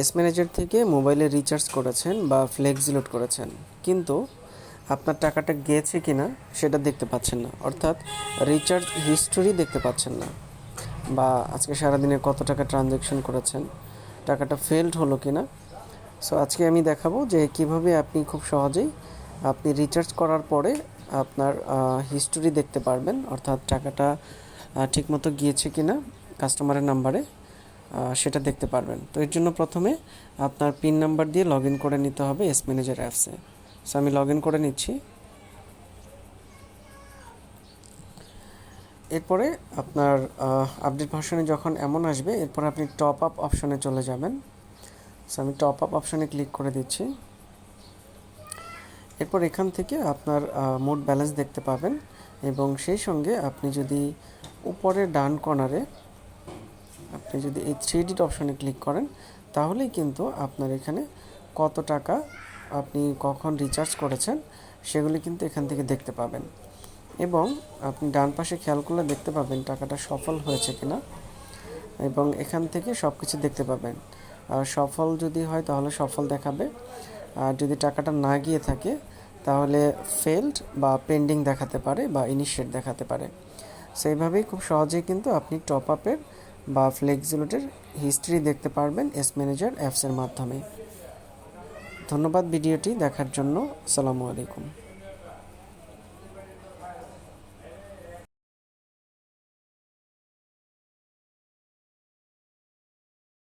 S manager থেকে মোবাইলে recharge করেছেন বা ফ্লেক্স লোড করেছেন। কিন্তু আপনার টাকাটা গিয়েছে কি না সেটা দেখতে পাচ্ছেন না। অর্থাৎ রিচার্জ হিস্টোরি দেখতে পাচ্ছেন না। বা আজকে সারাদিনে কত টাকা ট্রানজ্যাকশন করেছেন, টাকাটা ফেলড হলো কি না সো আজকে আমি দেখাবো যে কীভাবে আপনি খুব সহজেই আপনি রিচার্জ করার পরে আপনার হিস্টোরি দেখতে পারবেন। অর্থাৎ টাকাটা ঠিকমতো গিয়েছে কি না কাস্টমারের নাম্বারে সেটা দেখতে পারবেন। তো এর জন্য প্রথমে আপনার পিন নাম্বার দিয়ে লগ করে নিতে হবে এস ম্যানেজার অ্যাপসে সো আমি লগ করে নিচ্ছি। এরপরে আপনার আপডেট ভার্সনে যখন এমন আসবে, এরপর আপনি টপ আপ অপশনে চলে যাবেন। সো আমি টপ আপ অপশনে ক্লিক করে দিচ্ছি। এরপর এখান থেকে আপনার মোট ব্যালেন্স দেখতে পাবেন এবং সেই সঙ্গে আপনি যদি উপরে ডান কর্নারে আপনি যদি এই থ্রি ডিট অপশনে ক্লিক করেন, তাহলেই কিন্তু আপনার এখানে কত টাকা আপনি কখন রিচার্জ করেছেন সেগুলি কিন্তু এখান থেকে দেখতে পাবেন। এবং আপনি ডান পাশে খেয়াল করলে দেখতে পাবেন টাকাটা সফল হয়েছে কিনা। এবং এখান থেকে সব কিছু দেখতে পাবেন। আর সফল যদি হয় তাহলে সফল দেখাবে। আর যদি টাকাটা না গিয়ে থাকে, তাহলে ফেলড বা পেন্ডিং দেখাতে পারে বা ইনিশিয়েট দেখাতে পারে। সেইভাবেই খুব সহজেই কিন্তু আপনি টপ আপের বা ফ্লেক্সিলোটের হিস্ট্রি দেখতে পারবেন এস ম্যানেজার অ্যাপসের মাধ্যমে। ধন্যবাদ ভিডিওটি দেখার জন্য। আসসালামু আলাইকুম।